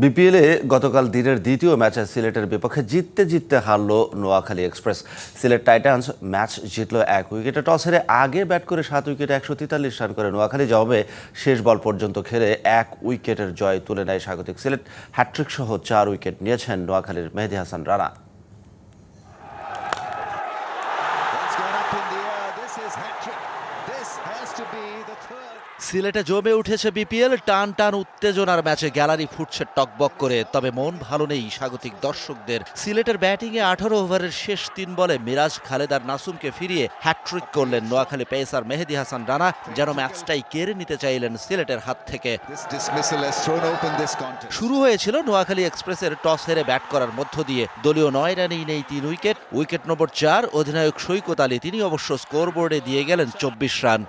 বিপিএলে গতকাল দিনের দ্বিতীয় ম্যাচে সিলেটের বিপক্ষে জিততে জিততে হারল Noakhali express. Sylhet titans match জিতল এক উইকেটে, টস হেরে আগে ব্যাট করে সাত উইকেটে একশো তেতাল্লিশ রান করে নোয়াখালী। জবাবে শেষ বল পর্যন্ত খেলে এক উইকেটের জয় তুলে নেয় স্বাগতিক সিলেট। হ্যাট্রিক সহ চার উইকেট নিয়েছেন নোয়াখালীর মেহেদি হাসান রানা। সিলেটে জমে উঠেছে বিপিএল টান টান উত্তেজনার ম্যাচে গ্যালারি ফুটছে টকবক করে। তবে মন ভালো নেই স্বাগতিক দর্শকদের। সিলেটের ব্যাটিংয়ে আঠারো ওভারের শেষ তিন বলে মিরাজ খালেদার নাসুমকে ফিরিয়ে হ্যাট্রিক করলেন নোয়াখালী পেসার মেহেদি হাসান রানা যেন ম্যাচটাই কেড়ে নিতে চাইলেন সিলেটের হাত থেকে. শুরু হয়েছিল নোয়াখালী এক্সপ্রেসের টস হেরে ব্যাট করার মধ্য দিয়ে। দলীয় নয় রানেই নেই তিন উইকেট। উইকেট নম্বর চার অধিনায়ক সৈকত আলী তিনি অবশ্য স্কোরবোর্ডে দিয়ে গেলেন চব্বিশ রান।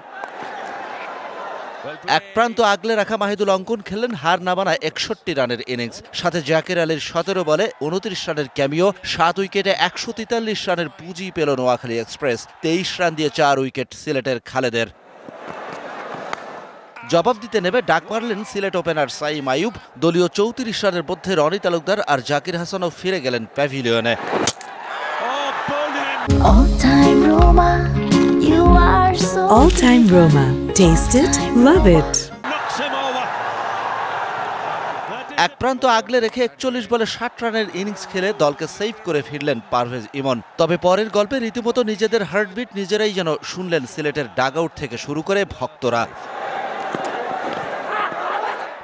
এক প্রান্ত আগলে রাখা মাহিদুল অঙ্কন খেললেন হার না বানা একষট্টি রানের ইনিংস সাথে জাকির আলীর সতেরো বলে উনত্রিশ রানের ক্যামিও। সাত উইকেটে একশো তেতাল্লিশ রানের পুঁজি পেল নোয়াখালী এক্সপ্রেস। তেইশ রান দিয়ে চার উইকেট সিলেটের খালেদের। জবাব দিতে নেমে ডাক মারলেন সিলেট ওপেনার সাইম আয়ুব দলীয় চৌত্রিশ রানের মধ্যে রনি তালুকদার আর জাকির হাসানও ফিরে গেলেন প্যাভিলিয়নে। All time Roma. Taste it, love it. এক প্রান্ত আগলে রেখে একচল্লিশ বলে ষাট রানের ইনিংস খেলে দলকে সেভ করে ফিরলেন পারভেজ ইমন তবে পরের গল্পে রীতিমতো নিজেদের হার্টবিট নিজেরাই যেন শুনলেন সিলেটের ডাগ থেকে শুরু করে ভক্তরা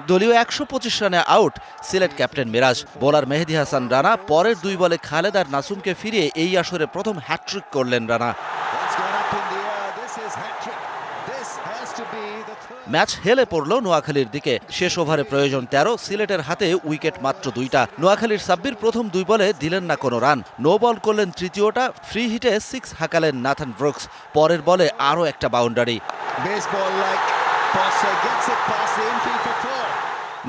দলীয় একশো পঁচিশ রানে out Sylhet captain Miraz bowler Mehedi Hasan Rana পরের দুই বলে খালেদ আর নাসুমকে ফিরিয়ে এই আসরে প্রথম হ্যাট্রিক করলেন রানা ম্যাচ হেলে পড়ল নোয়াখালীর দিকে। শেষ ওভারে প্রয়োজন তেরো সিলেটের হাতে উইকেট মাত্র দুইটা। নোয়াখালীর সাব্বির প্রথম দুই বলে দিলেন না কোনো রান। নো বল করলেন তৃতীয়টা ফ্রি হিটে সিক্স হাঁকালেন নাথান ব্রুকস। পরের বলে আরও একটা বাউন্ডারি।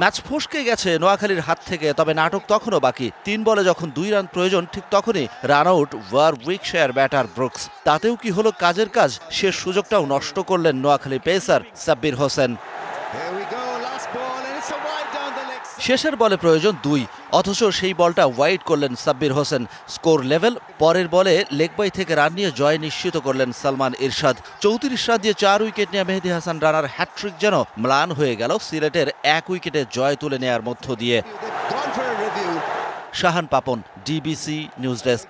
ম্যাচ ফসকে গেছে নোয়াখালীর হাত থেকে, তবে নাটক তখনও বাকি। তিন বলে যখন দুই রান প্রয়োজন, ঠিক তখনই run out Warwickshire batter Brooks তাতেও কি হলো কাজের কাজ? শেষ সুযোগটাও নষ্ট করলেন নোয়াখালী পেসার সাব্বির হোসেন। শেষের বলে প্রয়োজন দুই, অথচ সেই বলটা ওয়াইড করলেন সাব্বির হোসেন। স্কোর লেভেল, পরের বলে লেগ বাই থেকে রান নিয়ে জয় নিশ্চিত করলেন সালমান ইরশাদ। চৌত্রিশ রান দিয়ে চার উইকেট নিয়ে মেহেদি হাসান রানার হ্যাট্রিক যেন ম্লান হয়ে গেল সিলেটের এক উইকেটে জয় তুলে নেয়ার মধ্য দিয়ে. Shahan Papon, DBC news desk.